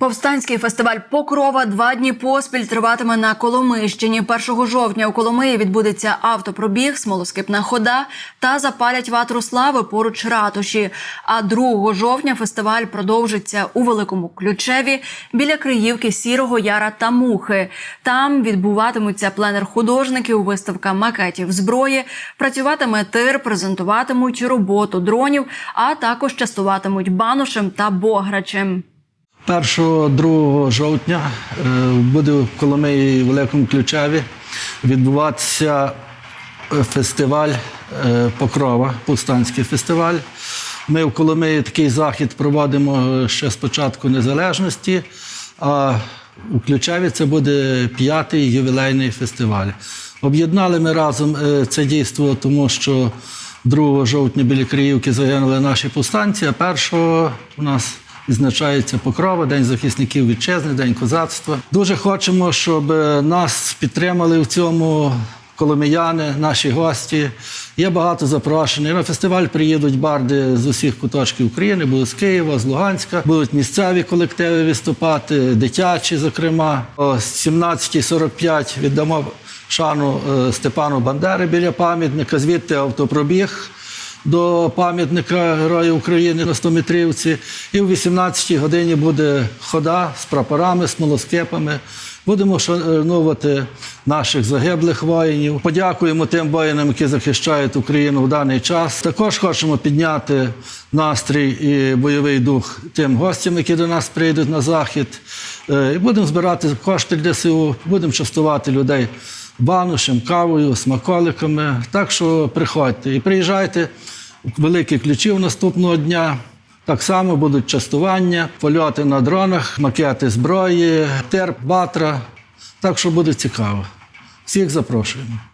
Повстанський фестиваль Покрова два дні поспіль триватиме на Коломийщині. 1 жовтня у Коломиї відбудеться автопробіг, смолоскипна хода та запалять ватру слави поруч ратуші. А 2 жовтня фестиваль продовжиться у Великому Ключеві біля Криївки Сірого Яра та Мухи. Там відбуватимуться пленер художників, виставка макетів зброї. Працюватиме тир, презентуватимуть роботу дронів, а також частуватимуть банушем та бограчем. 1-2 жовтня е, буде в Коломиї Великому Ключеві відбуватися е, фестиваль е, Покрова, повстанський фестиваль. Ми в Коломиї такий захід проводимо ще з початку незалежності, а у Ключеві це буде п'ятий ювілейний фестиваль. Об'єднали ми разом це дійство, тому що 2 жовтня біля Криївки загинули наші повстанці, а 1 у нас відзначається Покрова, День захисників вітчизни, День козацтва. Дуже хочемо, щоб е, нас підтримали в цьому коломияни, наші гості. Є багато запрошень. На фестиваль приїдуть барди з усіх куточків України, будуть з Києва, з Луганська, будуть місцеві колективи виступати, дитячі, зокрема. О 17.45 віддамо шану е, Степану Бандери біля пам'ятника, звідти автопробіг до пам'ятника Героя України на 100-метрівці. І в 18-й годині буде хода з прапорами, смолоскипами. Будемо шанувати наших загиблих воїнів. Подякуємо тим воїнам, які захищають Україну в даний час. Також хочемо підняти настрій і бойовий дух тим гостям, які до нас прийдуть на захід. Е, І будемо збирати кошти для СУ, будемо частувати людей банушем, кавою, смаколиками. Так що приходьте і приїжджайте великі ключі наступного дня. Так само будуть частування, польоти на дронах, макети зброї, терп, батра. Так що буде цікаво. Всіх запрошуємо.